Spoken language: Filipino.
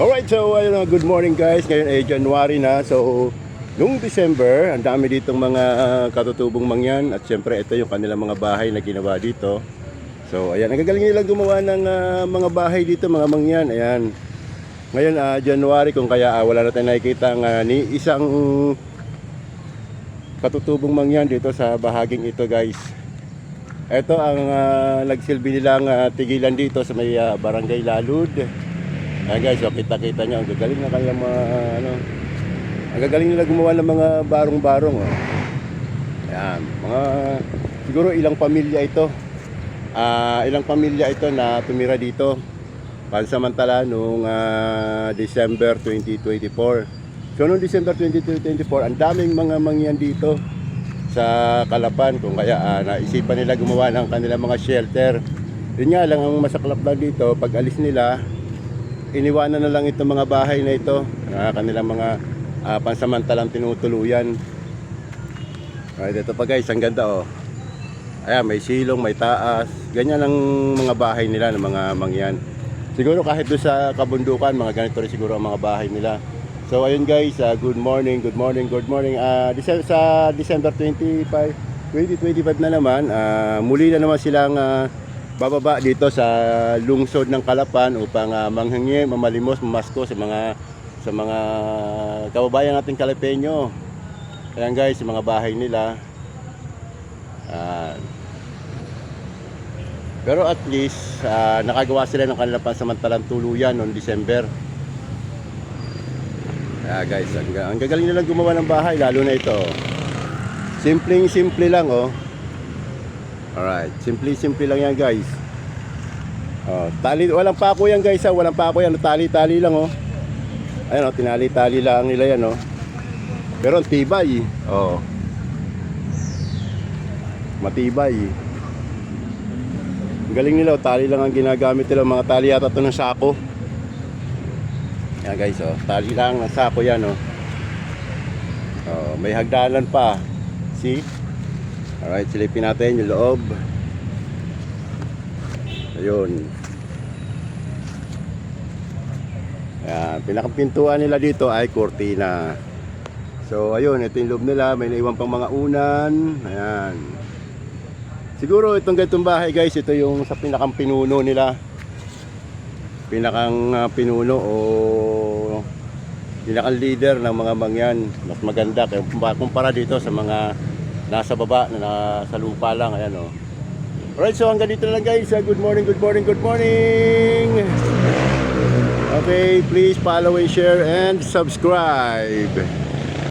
Alright, so ayun na, good morning guys. Ngayon ay January na. So, noong December, ang dami ditong mga ah, katutubong mangyan. At syempre, ito yung kanilang mga bahay na ginawa dito. So, ayan, nagagaling nilang gumawa ng ah, mga bahay dito, mga mangyan. Ayan. Ngayon, ah, January, kung kaya ah, wala na tayong nakikita ang ah, ni isang katutubong mangyan dito sa bahaging ito guys. Ito ang ah, nagsilbi nilang ah, tigilan dito sa may ah, barangay Lalud. Ayan guys, so kita-kita nyo, ang gagaling na kanilang mga ano, ang gagaling nila gumawa ng mga barong-barong. Oh. Ayan, mga siguro ilang pamilya ito. Ah, ilang pamilya ito na tumira dito pansamantala noong ah, December 2024. So noong December 2024, ang daming mga mangyan dito sa Kalapan kung kaya ah, naisipan nila gumawa ng kanilang mga shelter. Yun nga lang ang masaklap lang dito, pag alis nila, iniwanan na lang itong mga bahay na ito, na kanilang mga ah, pansamantalang tinutuluyan. Alright, ito pa guys, ang ganda oh. Ayan, may silong, may taas. Ganyan ang mga bahay nila ng mga mangyan. Siguro kahit doon sa kabundukan, mga ganito rin siguro ang mga bahay nila. So ayun guys, ah, good morning, good morning, good morning. Ah, Dece- sa December 25, 2025 na naman, ah, muli na naman silang ah, bababa dito sa lungsod ng Kalapan upang uh, manghingi, mamalimos, mamasko sa mga sa mga kababayan nating Kalapeño. Ayan guys, yung mga bahay nila. Ah, pero at least ah, nakagawa sila ng kanilang pansamantalang tuluyan noong December. Ah guys, ang, ang gagaling nilang gumawa ng bahay lalo na ito. Simpleng simple lang oh. Alright, simple simple lang yan guys. Oh, tali walang pako yan guys, ah. walang pako yan, tali-tali lang oh. Ayun oh, tinali-tali lang nila yan oh. Pero tibay. Oh. Matibay. Galing nila, oh, tali lang ang ginagamit nila. Mga tali yata ito ng sako. Yan guys, oh, tali lang ng sako yan. Oh. Oh, may hagdanan pa. See? Alright, silipin natin yung loob. Ayun. Yan, pinakapintuan nila dito ay cortina. So, ayun, ito yung loob nila. May naiwan pang mga unan. Ayan. Siguro itong ganitong bahay guys, ito yung sa pinakang pinuno nila. Pinakang ah, pinuno o pinakang leader ng mga mangyan. Mas maganda kumpara dito sa mga nasa baba na nasa lupa lang. Ayan o. Alright, so hanggang dito lang guys. Good morning, good morning, good morning. Okay, please follow and share and subscribe.